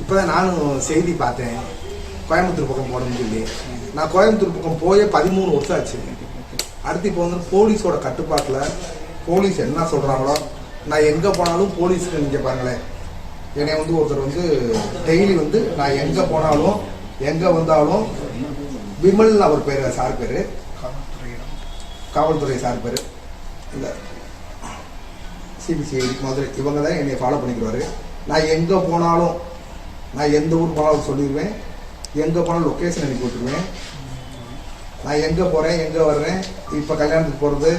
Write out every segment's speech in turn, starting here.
இப்போதான் நானும் செய்தி பார்த்தேன். கோயம்புத்தூர் பக்கம் போகணும்னு சொல்லி. நான் கோயம்புத்தூர் பக்கம் போயே பதிமூணு வருஷம் ஆச்சு. அடுத்து இப்போ வந்து போலீஸோட கட்டுப்பாட்டில் போலீஸ் என்ன சொல்கிறாங்களோ நான் எங்கே போனாலும் போலீஸுக்கு நீங்கள் பாருங்களேன். என்னை வந்து ஒருத்தர் வந்து டெய்லி வந்து நான் எங்கே போனாலும் எங்கே வந்தாலும் விமல் அவர் பேர் சார் பேர். காவல்துறை சார் பேர். இந்த சிபிசிஐடி மதுரை. இவங்க தான் என்னை ஃபாலோ பண்ணிக்கிறாரு நான் எங்கே போனாலும் நான் எந்த ஊர் போனாலும் சொல்லிடுவேன் எங்கே போனாலும் லொக்கேஷன் அனுப்பி விட்டுருவேன். நான் எங்கே போகிறேன் எங்கே வர்றேன் இப்போ கல்யாணத்துக்கு போகிறது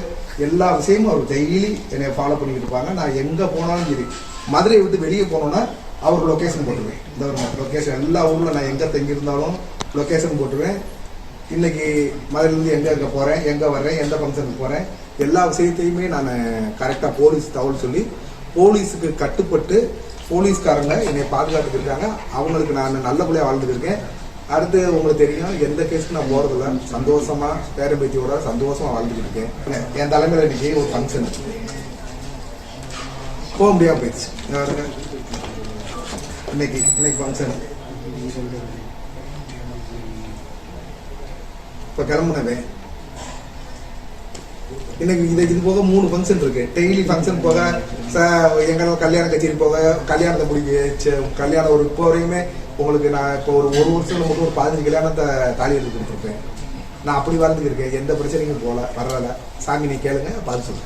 எல்லா விஷயமும் அவர் டெய்லி என்னை ஃபாலோ பண்ணிக்கிட்டு இருப்பாங்க. நான் எங்கே போனாலும் சரி மதுரையை விட்டு வெளியே போனோன்னா அவர் லொக்கேஷன் போட்டுருவேன். இந்த ஒரு லொக்கேஷன் எல்லா ஊரில் நான் எங்கே தங்கியிருந்தாலும் லொக்கேஷன் போட்டுருவேன். இன்றைக்கி மதுரையிலேருந்து எங்கே இருக்க போகிறேன் எங்கே வர்றேன் எந்த ஃபங்க்ஷனுக்கு போகிறேன் எல்லா விஷயத்தையுமே நான் கரெக்டாக போலீஸ் தகவல் சொல்லி போலீஸுக்கு கட்டுப்பட்டு போலீஸ்காரங்க என்னை பாதுகாத்துட்டு இருக்காங்க. அவங்களுக்கு நான் நல்லபடியாக வாழ்ந்துட்டு இருக்கேன் அடுத்து உங்களுக்கு தெரியும் எந்த கேஸ்க்கு நான் போகிறதில்ல சந்தோஷமாக பேரம்பேத்தியோட சந்தோஷமாக வாழ்ந்துட்டு இருக்கேன் என் தலைமையில் இன்னைக்கு ஒரு ஃபங்க்ஷன் போக முடியாமல் போயிடுச்சு. இன்னைக்கு இன்னைக்கு ஃபங்க்ஷன் இப்போ கிளம்புனவே இன்னைக்கு இது இது போக மூணு ஃபங்க்ஷன் இருக்கு. டெய்லி ஃபங்க்ஷன் போக ச எங்களோட கல்யாண கச்சேரி போக கல்யாணத்தை முடிக்க கல்யாணம் ஒரு இப்போ வரையுமே உங்களுக்கு நான் இப்போ ஒரு ஒரு வருஷம் மட்டும் ஒரு பதினஞ்சு கல்யாணத்தை தாலி எடுத்து கொடுத்துருப்பேன் நான் அப்படி வாழ்ந்துக்கிருக்கேன். எந்த பிரச்சனையும் போகல பரவாயில்ல. சாமி நீ கேளுங்க பார்த்து சொல்றேன்.